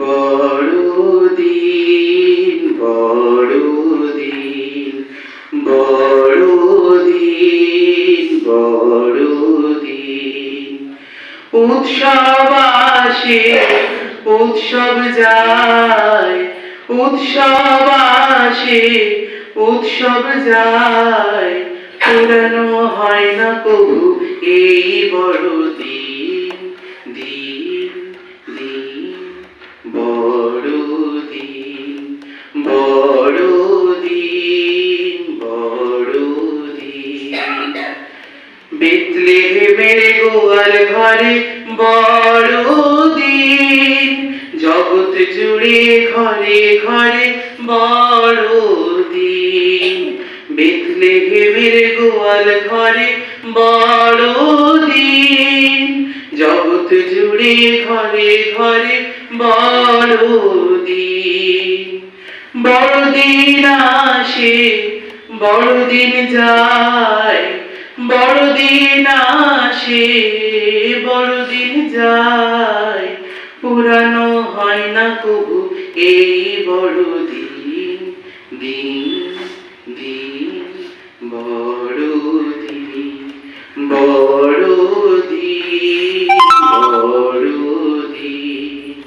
বড়দিন বড়দিন বড়দিন বড়দিন। উৎসব আসে, উৎসব যায়, উৎসব আসে, উৎসব যায়। পুরানো হয় না কবু এই বড় বেতলেহেমের গোয়াল ঘরে বড়দিন জগৎ জুড়ে ঘরে ঘরে বড়দিন বেতলেহেমের গোয়াল ঘরে বড়দিন জগৎ জুড়ে ঘরে ঘরে বড়দিন বড়দিন আসে, বড়দিন যায়। বড়দিন আসে, বড়দিন যায়। পুরানো হয় না কবু এই বড়দিন। দিন দিন, বড়দিন বড়দিন বড়দিন।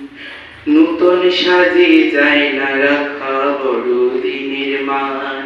নূতন সাজে যায় না রাখা বড়দিনের মান।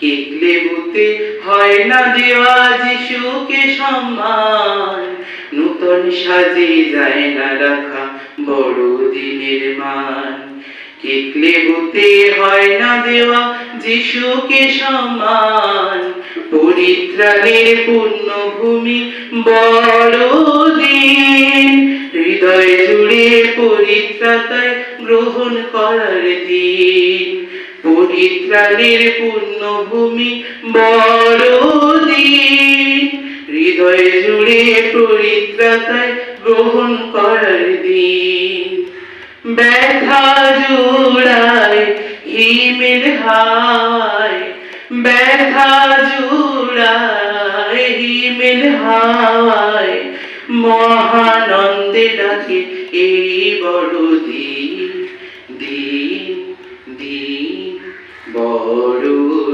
কেকলে বুতে হয় না দেওয়া যিশুকে সম্মান নূতন সাজে যায় না রাখা বড়দিনের মান। কেকলে বুতে হয় না দেওয়া যিশুকে সম্মান। পরিত্রাণের পূর্ণভূমি বড়দিন হৃদয় জুড়ে পরিত্রাতায় গ্রহণ করার দিন। পরিত্রাণের পূর্ণভূমি বড়দিন। হৃদয় জুড়ে পরিত্রাতায় গ্রহণ করার দিন। ব্যথা জুড়ায় হিমের হায়। ব্যথা জুড়ায় হিমের হায়। মহানন্দে ডাকে এই বড়দিন। ഓരോ